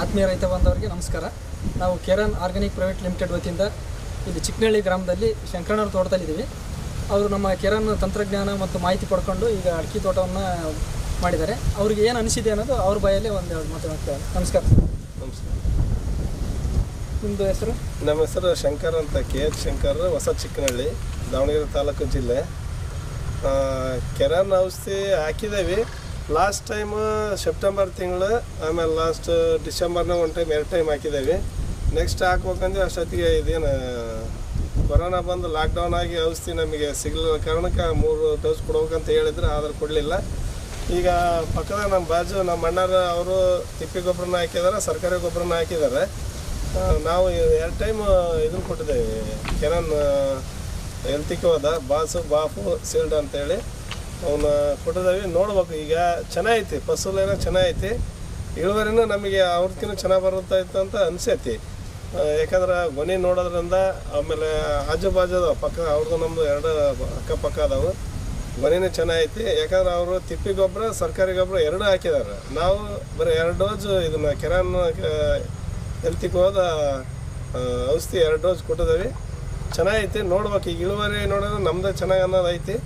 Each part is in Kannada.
ಆತ್ಮೀಯ ರೈತ ಬಾಂಧವರಿಗೆ ನಮಸ್ಕಾರ. ನಾವು ಕೆರನ್ ಆರ್ಗ್ಯಾನಿಕ್ ಪ್ರೈವೇಟ್ ಲಿಮಿಟೆಡ್ ವತಿಯಿಂದ ಇಲ್ಲಿ ಚಿಕ್ಕನಹಳ್ಳಿ ಗ್ರಾಮದಲ್ಲಿ ಶಂಕರಣ್ಣವ್ರ ತೋಟದಲ್ಲಿದ್ದೀವಿ. ಅವರು ನಮ್ಮ ಕೆರನ್ ತಂತ್ರಜ್ಞಾನ ಮತ್ತು ಮಾಹಿತಿ ಪಡ್ಕೊಂಡು ಈಗ ಅಡಿಕೆ ತೋಟವನ್ನು ಮಾಡಿದ್ದಾರೆ. ಅವ್ರಿಗೆ ಏನು ಅನಿಸಿದೆ ಅನ್ನೋದು ಅವ್ರ ಬಾಯಲ್ಲಿ ಒಂದು ಎರಡು ಮಾತಾಡ್ತಾರೆ ನಮಸ್ಕಾರ ನಮಸ್ಕಾರ. ನಿಮ್ಮದು ಹೆಸರು? ನಮ್ಮ ಹೆಸರು ಶಂಕರ್ ಅಂತ ಕೆ ಎಚ್ ಶಂಕರ್ ಹೊಸ ಚಿಕ್ಕನಹಳ್ಳಿ ದಾವಣಗೆರೆ ತಾಲೂಕು ಜಿಲ್ಲೆ. ಕೆರನ್ ಔಷಧಿ ಹಾಕಿದ್ದೇವೆ. ಲಾಸ್ಟ್ ಟೈಮ್ ಸೆಪ್ಟೆಂಬರ್ ತಿಂಗಳು, ಆಮೇಲೆ ಲಾಸ್ಟ್ ಡಿಸೆಂಬರ್ನ ಒಂದು ಟೈಮ್ ಎರಡು ಟೈಮ್ ಹಾಕಿದ್ದೇವೆ. ನೆಕ್ಸ್ಟ್ ಹಾಕ್ಬೇಕಂದ್ರೆ ಅಷ್ಟೊತ್ತಿಗೆ ಇದೇನು, ಕೊರೋನಾ ಬಂದು ಲಾಕ್ಡೌನ್ ಆಗಿ ಔಷಧಿ ನಮಗೆ ಸಿಗಲಿಲ್ಲ. ಕಾರಣಕ್ಕೆ ಮೂರು ಡೋಸ್ ಕೊಡ್ಬೇಕಂತ ಹೇಳಿದ್ರೆ, ಆದ್ರೆ ಕೊಡಲಿಲ್ಲ. ಈಗ ಪಕ್ಕದ ನಮ್ಮ ಬಾಜು ನಮ್ಮ ಅಣ್ಣರ ಅವರು ತಿಪ್ಪಿ ಗೊಬ್ಬರನ ಹಾಕಿದ್ದಾರೆ ಸರ್ಕಾರಿ ಗೊಬ್ಬರನ ಹಾಕಿದ್ದಾರೆ ನಾವು ಎರಡು ಟೈಮ್ ಇದನ್ನು ಕೊಟ್ಟಿದ್ದೇವೆ. ಕೆರನ್ ಹೋದ, ಬಾಸು, ಬಾಪು ಸೀಲ್ಡ್ ಅಂತೇಳಿ. ಅವನ್ನ ಕೊಟ್ಟಿದ್ದಾವೆ ನೋಡ್ಬೇಕು. ಈಗ ಚೆನ್ನಾಗೈತಿ ಏನೋ ಚೆನ್ನಾಗೈತಿ. ಇಳುವರಿನೂ ನಮಗೆ ಅವ್ರದ್ಕಿಂತ ಚೆನ್ನಾಗಿ ಬರುತ್ತಾ ಇತ್ತು ಅಂತ ಅನಿಸೈತಿ. ಯಾಕಂದ್ರೆ ಗೊನೆ ನೋಡೋದ್ರಿಂದ ಆಮೇಲೆ ಆಜು ಬಾಜು ಅದಾವ, ಪಕ್ಕ ಅವ್ರದ್ದು ನಮ್ಮದು ಎರಡು ಅಕ್ಕಪಕ್ಕ ಅದಾವೆ. ಗೊನೆನೂ ಚೆನ್ನಾಗೈತಿ. ಯಾಕಂದ್ರೆ ಅವರು ತಿಪ್ಪಿ ಗೊಬ್ಬರ, ಸರ್ಕಾರಿ ಗೊಬ್ಬರ ಎರಡೂ ಹಾಕಿದ್ದಾರೆ ನಾವು ಬರೀ ಎರಡು ಡೋಸ್ ಇದನ್ನು ಕೆರಾನ್ ಹೆಲ್ತಿಗೆ ಹೋದ ಔಷಧಿ ಎರಡು ಡೋಸ್ ಕೊಟ್ಟಿದ್ದೇವೆ ಚೆನ್ನಾಗೈತಿ, ನೋಡ್ಬೇಕು. ಈಗ ಇಳುವರಿ ನೋಡೋದು ನಮ್ಮದೇ ಚೆನ್ನಾಗಿ ಅನ್ನೋದು ಐತಿ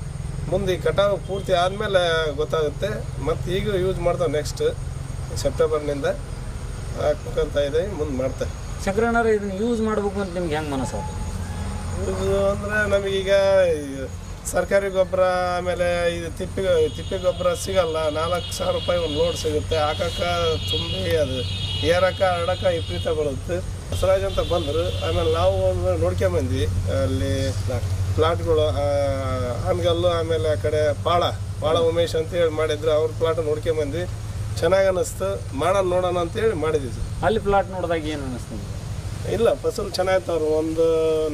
ಮುಂದೆ ಈ ಕಟಾವು ಪೂರ್ತಿ ಆದಮೇಲೆ ಗೊತ್ತಾಗುತ್ತೆ. ಮತ್ತು ಈಗ ಯೂಸ್ ಮಾಡ್ತಾವೆ ನೆಕ್ಸ್ಟ್ ಸೆಪ್ಟೆಂಬರ್ನಿಂದ ಹಾಕ್ಬೇಕಂತ ಇದೆ ಮುಂದೆ ಮಾಡ್ತಾರೆ ಶಂಕರಣ್ಣವ್ರೆ ಇದನ್ನ ಯೂಸ್ ಮಾಡ್ಬೇಕು ಅಂತ ನಿಮ್ಗೆ ಹೆಂಗೆ ಮನಸ್ಸು ಯೂಸ್ ಅಂದರೆ ನಮಗೀಗ ಸರ್ಕಾರಿ ಗೊಬ್ಬರ ಆಮೇಲೆ ಇದು ತಿಪ್ಪಿ ತಿಪ್ಪಿ ಗೊಬ್ಬರ ಸಿಗಲ್ಲ. ನಾಲ್ಕು ಸಾವಿರ ರೂಪಾಯಿ ಒಂದು ಲೋಡ್ ಸಿಗುತ್ತೆ. ಹಾಕಕ್ಕೆ ತುಂಬಿ ಅದು ಏರಕ್ಕೆ ಅಡಕ ವಿಪರೀತ ಬರುತ್ತೆ. ಬಸವರಾಜ್ ಅಂತ ಬಂದರು. ಆಮೇಲೆ ನಾವು ಒಂದು ನೋಡ್ಕೊಂಬಂದ್ವಿ ಅಲ್ಲಿ ಪ್ಲಾಟ್ಗಳು ಹಾನಗಲ್ಲು ಆಮೇಲೆ ಆ ಕಡೆ ಪಾಳ ಪಾಳ ಉಮೇಶ್ ಅಂತೇಳಿ ಮಾಡಿದ್ರು. ಅವ್ರ ಪ್ಲಾಟ್ ನೋಡ್ಕೊಂಬಂದ್ವಿ ಚೆನ್ನಾಗಿ ಅನ್ನಿಸ್ತು ಮಾಡೋಣ ನೋಡೋಣ ಅಂತೇಳಿ ಮಾಡಿದ್ವಿ ಸರ್. ಅಲ್ಲಿ ಪ್ಲಾಟ್ ನೋಡಿದಾಗ ಏನು ಅನ್ನಿಸ್ತು ಇಲ್ಲ ಫಸಲು ಚೆನ್ನಾಗಿತ್ತು ಅವರು. ಒಂದು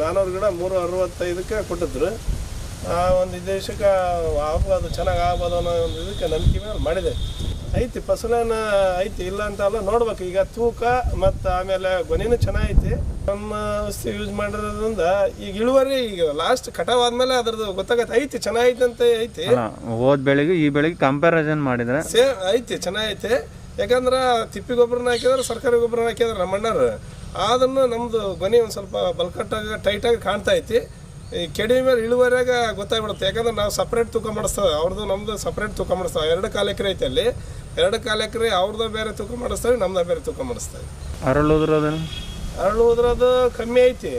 ನಾನ್ನೂರು ಗಿಡ ಮೂರು ಅರವತ್ತೈದಕ್ಕೆ ಕೊಟ್ಟಿದ್ರು. ಆ ಒಂದು ದೇಶಕ್ಕೆ ಆಗ್ಬೋದು ಚೆನ್ನಾಗಿ ಆಗ್ಬೋದು ಅನ್ನೋ ಒಂದು ಇದಕ್ಕೆ ನಂಬಿಕೆ ಮೇಲೆ ಮಾಡಿದೆ. ಐತಿ ಫಸಲನ ಐತಿ ಇಲ್ಲ ಅಂತ ಅಲ್ಲ ನೋಡ್ಬೇಕು. ಈಗ ತೂಕ ಮತ್ತು ಆಮೇಲೆ ಗೊನೆನೂ ಚೆನ್ನಾಗೈತಿ. ನಮ್ಮ ಔಷಧಿ ಯೂಸ್ ಮಾಡಿರೋದ್ರಿಂದ ಈಗ ಇಳುವರಿ ಈಗ ಲಾಸ್ಟ್ ಕಟಾವ್ ಆದ್ಮೇಲೆ ಅದ್ರದ್ದು ಗೊತ್ತಾಗತ್ತೆ. ಐತಿ ಚೆನ್ನಾಗೈತೆ ಅಂತ ಐತಿ. ಹೋದ ಬೆಳೆಗೆ ಈ ಬೆಳೆಗೆ ಕಂಪ್ಯಾರಿಸನ್ ಮಾಡಿದ್ರೆ? ಸೇಮ್ ಐತಿ ಚೆನ್ನಾಗೈತೆ. ಯಾಕಂದ್ರೆ ತಿಪ್ಪಿ ಗೊಬ್ಬರನ ಹಾಕಿದ್ರೆ ಸರ್ಕಾರಿ ಗೊಬ್ಬರ ಹಾಕಿದ್ರೆ ನಮ್ಮ ಅಣ್ಣರು ಅದನ್ನು ನಮ್ಮದು ಗೊನೆ ಒಂದು ಸ್ವಲ್ಪ ಬಲ್ಕಟ್ಟಾಗಿ ಟೈಟಾಗಿ ಕಾಣ್ತಾ ಐತಿ. ಈ ಕೆಡಿ ಮೇಲೆ ಇಳುವರಿಯಾಗ ಗೊತ್ತಾಗ್ಬಿಡುತ್ತೆ. ಯಾಕಂದ್ರೆ ನಾವು ಸಪ್ರೇಟ್ ತೂಕ ಮಾಡಿಸ್ತೇವೆ. ಅವ್ರದ್ದು ನಮ್ಮದು ಸಪ್ರೇಟ್ ತೂಕ ಮಾಡಿಸ್ತೇವೆ. ಎರಡು ಕಾಲು ಎಕರೆ ಐತೆ ಅಲ್ಲಿ. ಎರಡು ಕಾಲು ಎಕರೆ ಅವ್ರದ್ದು ಬೇರೆ ತೂಕ ಮಾಡಿಸ್ತೇವೆ ನಮ್ದು ಬೇರೆ ತೂಕ ಮಾಡಿಸ್ತೇವೆ. ಅರಳುದ್ರದನ್ನು ಅರಳು ಉದ್ರೋದು ಕಮ್ಮಿ ಐತಿ.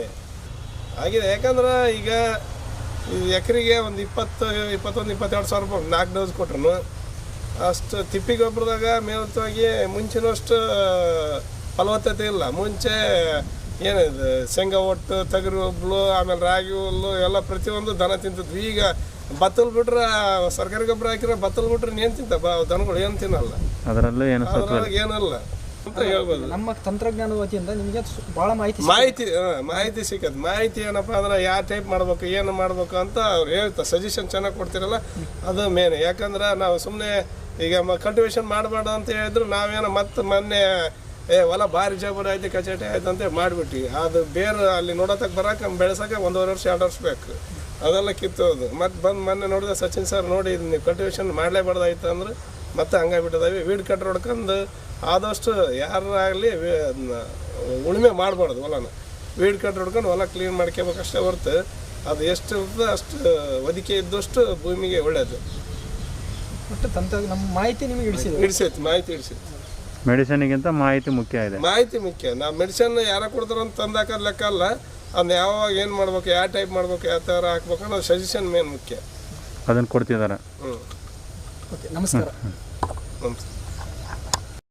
ಆಗಿದೆ. ಯಾಕಂದ್ರೆ ಈಗ ಈ ಎಕರೆಗೆ ಒಂದು ಇಪ್ಪತ್ತು ಇಪ್ಪತ್ತೊಂದು ಇಪ್ಪತ್ತೆರಡು ಸಾವಿರ ರೂಪಾಯಿ ನಾಲ್ಕು ಡೋಸ್ ಕೊಟ್ರು ಅಷ್ಟು ತಿಪ್ಪಿ ಗೊಬ್ಬರದಾಗ ಮೇಲ್ತವಾಗಿ ಮುಂಚಿನಷ್ಟು ಫಲವತ್ತತೆ ಇಲ್ಲ. ಮುಂಚೆ ಏನಿದೆ ಶೇಂಗಾ ಒಟ್ಟು ತಗರಿ ಹುಲ್ಲು ಆಮೇಲೆ ರಾಗಿ ಹುಲ್ಲು ಎಲ್ಲ ಪ್ರತಿಯೊಂದು ದನ ತಿಂತಿದ್ವಿ. ಈಗ ಬತ್ತಲ್ ಬಿಟ್ರೆ ಸರ್ಕಾರಿ ಗೊಬ್ಬರ ಹಾಕಿದ್ರೆ ಬತ್ತಲ್ ಬಿಟ್ರೆ ಏನು ತಿಂತ ದನಗಳು ಏನು ತಿನ್ನಲ್ಲ. ಅದರಲ್ಲೂ ಏನು ಏನಲ್ಲ ಅಂತ ಹೇಳ್ಬೋದು. ನಮ್ಮ ತಂತ್ರಜ್ಞಾನ ವತಿಯಿಂದ ನಿಮಗೆ ಭಾಳ ಮಾಹಿತಿ ಮಾಹಿತಿ ಹಾ, ಮಾಹಿತಿ ಸಿಕ್ಕತ್ತೆ ಮಾಹಿತಿ ಏನಪ್ಪ ಅಂದ್ರೆ ಯಾವ ಟೈಪ್ ಮಾಡ್ಬೇಕು ಏನು ಮಾಡ್ಬೇಕು ಅಂತ ಅವ್ರು ಹೇಳ್ತಾರೆ ಸಜೆಷನ್ ಚೆನ್ನಾಗಿ ಕೊಡ್ತಿರಲ್ಲ ಅದು ಮೇನ್ ಯಾಕಂದ್ರೆ ನಾವು ಸುಮ್ಮನೆ ಈಗ ಕಲ್ಟಿವೇಶನ್ ಮಾಡಬಾರ್ದು ಅಂತ ಹೇಳಿದ್ರು ನಾವೇನೋ ಮತ್ತೆ ಮೊನ್ನೆ ಏ ಹೊಲ ಭಾರಿ ಜಬರ್ ಆಯ್ತು ಕಚೇಟೆ ಆಯ್ತು ಅಂತ ಮಾಡಿಬಿಟ್ಟು. ಅದು ಬೇರೆ ಅಲ್ಲಿ ನೋಡೋತಕ್ಕೆ ಬರಕ್ಕೆ ಬೆಳೆಸೋಕೆ ಒಂದೂವರೆ ವರ್ಷ ಎರಡು ವರ್ಷ ಬೇಕು. ಅದೆಲ್ಲ ಕಿತ್ತೋದು ಮತ್ತು ಬಂದು ಮೊನ್ನೆ ನೋಡಿದೆ ಸಚಿನ್ ಸರ್ ನೋಡಿ ಇದು ನೀವು ಕಲ್ಟಿವೇಶನ್ ಮಾಡಲೇಬಾರ್ದಾಯ್ತು ಅಂದ್ರೆ ಮತ್ತೆ ಹಂಗಾಗಿ ಬಿಟ್ಟಿದ್ದಾವೆ ವೀಡ್ ಕಟ್ರ್ ಹೊಡ್ಕೊಂಡು ಆದಷ್ಟು ಯಾರಾಗಲಿ ಉಳುಮೆ ಮಾಡಬಾರ್ದು ಹೊಲನ. ವೀಡ್ ಕಟ್ರ್ ಹೊಡ್ಕೊಂಡು ಹೊಲ ಕ್ಲೀನ್ ಮಾಡ್ಕೋಬೇಕು ಅಷ್ಟೇ ಹೊರ್ತು ಅದು ಎಷ್ಟು ಇರ್ತದೆ ಅಷ್ಟು ಒದಿಕೆ ಇದ್ದಷ್ಟು ಭೂಮಿಗೆ ಒಳ್ಳೆಯದು ಒಟ್ಟು ತಂತ್ರ ನಮ್ಮ ಮಾಹಿತಿ ನಿಮಗೆ ಇಡಿಸಿದೆ ಹಿಡಿಸೈತಿ ಮಾಹಿತಿ ಹಿಡಿಸೈತಿ ಮೆಡಿಸಿನ್ಗಿಂತ ಮಾಹಿತಿ ಮುಖ್ಯ ಇದೆ. ಮಾಹಿತಿ ಮುಖ್ಯ. ನಾವು ಮೆಡಿಸಿನ್ ಯಾರ ಕೊಡ್ತಾರ ಅಂತ ತಂದಾಕ ಲೆಕ್ಕ ಅಲ್ಲ. ಅದನ್ನ ಯಾವಾಗ ಏನು ಮಾಡ್ಬೇಕು ಯಾವ ಟೈಪ್ ಮಾಡ್ಬೇಕು ಯಾವ ಥರ ಹಾಕ್ಬೇಕು ಅನ್ನೋ ಸಜೆಷನ್ ಮೇನ್ ಮುಖ್ಯ. ಅದನ್ನು ಕೊಡ್ತಿದ್ದಾರೆ ಹ್ಞೂ ಓಕೆ ನಮಸ್ಕಾರ. ನಮಸ್ತೆ.